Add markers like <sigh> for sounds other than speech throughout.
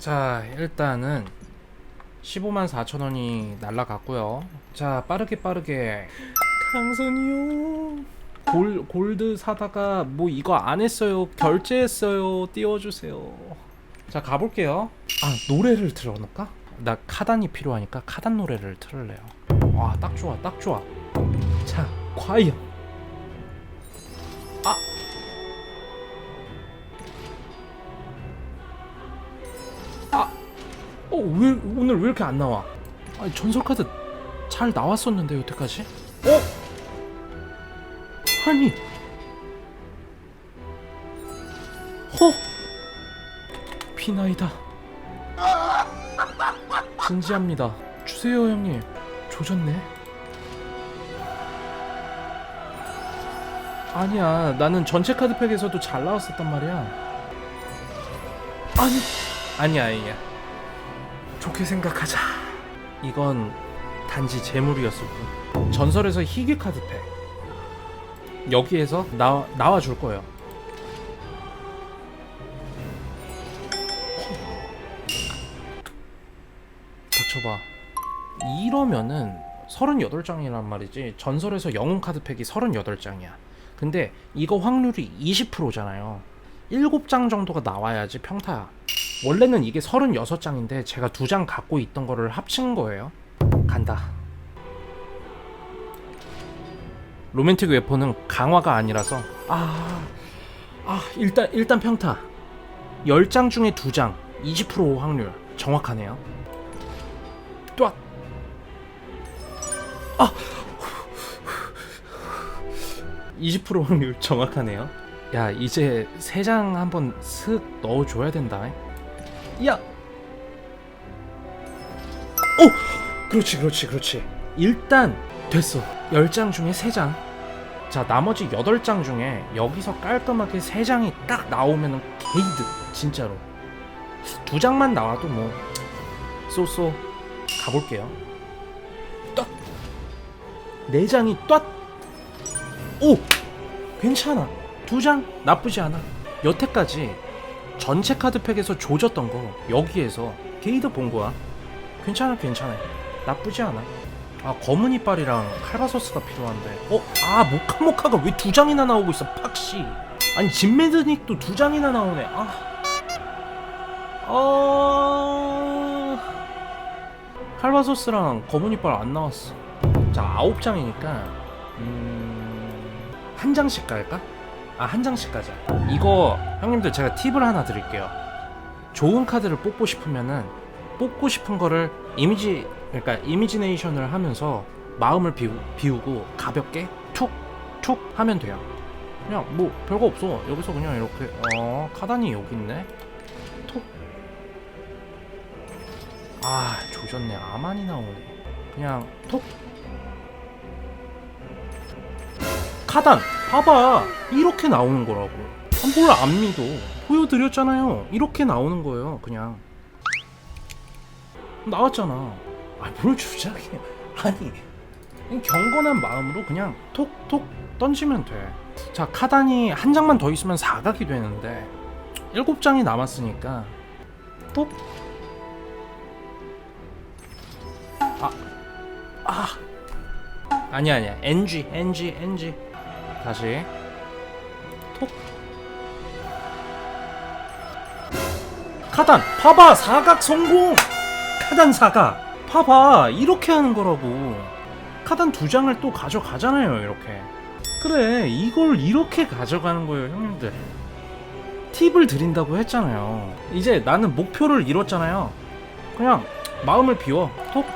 자 일단은 15만 4천 원이 날라갔고요. 자 빠르게 빠르게. 강선이요. 골, 골드 사다가 뭐 이거 안 했어요. 결제했어요. 띄워주세요. 자 가볼게요. 아 노래를 틀어놓을까? 나 카단이 필요하니까 카단 노래를 틀을래요. 와 딱 좋아 딱 좋아. 자 과연 왜 오늘 왜 이렇게 안 나와? 아니, 전설 카드 잘 나왔었는데 여태까지? 어? 아니. 허. 피나이다. 진지합니다. 주세요, 형님. 조졌네. 아니야, 나는 전체 카드팩에서도 잘 나왔었단 말이야. 아니, 아니야, 아니야. 좋게 생각하자. 이건 단지 재물이었을 뿐. 전설에서 희귀 카드팩. 여기에서 나 나와 줄 거예요. 닥쳐봐. 이러면은 38장이란 말이지. 전설에서 영웅 카드팩이 38장이야. 근데 이거 확률이 20%잖아요. 7장 정도가 나와야지 평타야. 원래는 이게 36장인데 제가 두 장 갖고 있던 거를 합친 거예요. 간다. 로맨틱 웨폰은 강화가 아니라서 아, 아 일단 일단 평타 10장 중에 2장 20% 확률 정확하네요. 또 아, 20% 확률 정확하네요. 야 이제 세장 한번 슥 넣어줘야 된다. 야. 오, 그렇지, 그렇지, 그렇지. 일단 됐어. 10장 중에 3장. 자, 나머지 8장 중에 여기서 깔끔하게 3장이 딱 나오면은 게이드 진짜로. 두 장만 나와도 뭐 쏘쏘 가볼게요. ጧ. 네 장이 ጧ. 오, 괜찮아. 두 장 나쁘지 않아. 여태까지 전체 카드팩에서 조졌던 거 여기에서 게이드 본 거야. 괜찮아, 괜찮아. 나쁘지 않아. 아 검은 이빨이랑 칼바소스가 필요한데. 어, 아 모카모카가 왜 두 장이나 나오고 있어? 팍시. 아니 진메드닉도 두 장이나 나오네. 아. 어. 칼바소스랑 검은 이빨 안 나왔어. 자 아홉 장이니까 음... 한 장씩 갈까? 아 한 장씩 가자 이거 형님들 제가 팁을 하나 드릴게요. 좋은 카드를 뽑고 싶으면은 뽑고 싶은 거를 이미지 그러니까 이미지네이션을 하면서 마음을 비우, 비우고 가볍게 툭툭 하면 돼요. 그냥 뭐 별거 없어. 여기서 그냥 이렇게 어 카단이 여기 있네. 톡 아 조졌네. 아만이 나오네. 그냥 톡 카단 봐봐. 이렇게 나오는 거라고. 뭘안 믿어. 보여드렸잖아요. 이렇게 나오는 거예요 그냥. 나왔잖아. 아뭘 주작해 <laughs> 아니 이 경건한 마음으로 그냥 톡톡 던지면 돼자 카단이 한 장만 더 있으면 사각이 되는데 일곱 장이 남았으니까 톡. 아, 아. 아니야 아니야. NG NG NG 다시. 톡. 카단 봐봐 사각 성공. 카단 사각. 봐봐 이렇게 하는 거라고. 카단 두 장을 또 가져가잖아요 이렇게. 그래 이걸 이렇게 가져가는 거예요 형님들. 팁을 드린다고 했잖아요. 이제 나는 목표를 이뤘잖아요. 그냥 마음을 비워. 톡.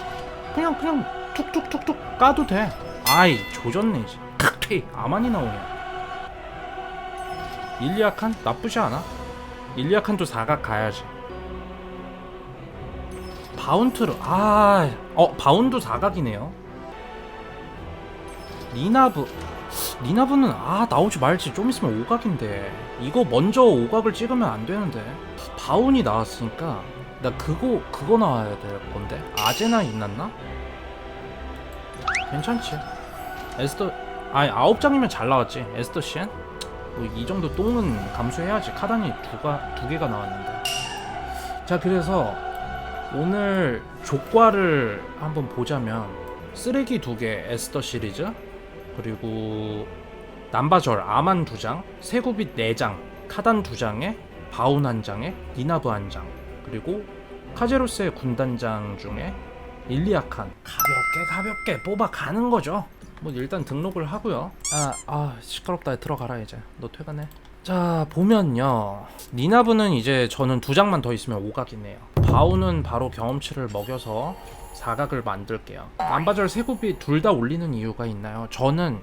그냥 그냥 툭툭툭툭 까도 돼. 아이 조졌네 이제 칵퇴 아만이 나오냐? 일리아칸 나쁘지 않아. 일리아칸도 사각 가야지. 바운트를 아어 바운드 사각이네요. 리나브 리나브는 아 나오지 말지. 좀 있으면 오각인데. 이거 먼저 오각을 찍으면 안 되는데. 바운이 나왔으니까 나 그거 그거 나와야 될 건데. 아제나 있났나? 괜찮지. 에스더 아니 아홉 장이면 잘 나왔지. 에스더 시엔? 뭐 이 정도 똥은 감수해야지. 카단이 두가 두 개가 나왔는데. 자 그래서 오늘 조과를 한번 보자면 쓰레기 두 개 에스더 시리즈 그리고 남바절 아만 두 장, 세구빛 네 장, 카단 두 장에 바운 한 장에 니나브 한 장, 그리고 카제로스의 군단장 중에 일리아칸. 가볍게 가볍게 뽑아 가는 거죠. 뭐 일단 등록을 하고요. 아, 아 시끄럽다 들어가라 이제. 너 퇴근해. 자 보면요 니나브는 이제 저는 두 장만 더 있으면 오각이네요 바우는 바로 경험치를 먹여서 사각을 만들게요 남바절 세굽이 둘 다 올리는 이유가 있나요? 저는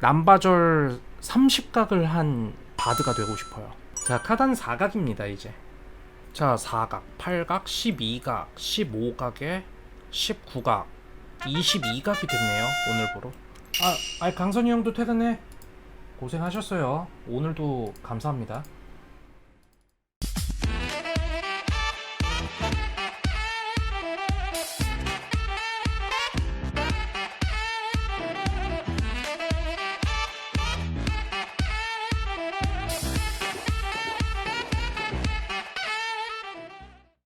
남바절 30각을 한 바드가 되고 싶어요 자 카단 사각입니다 이제 자 4각 8각 12각 15각에 19각 22각이 됐네요 오늘부로 아, 아 강선이 형도 퇴근해 고생하셨어요. 오늘도 감사합니다.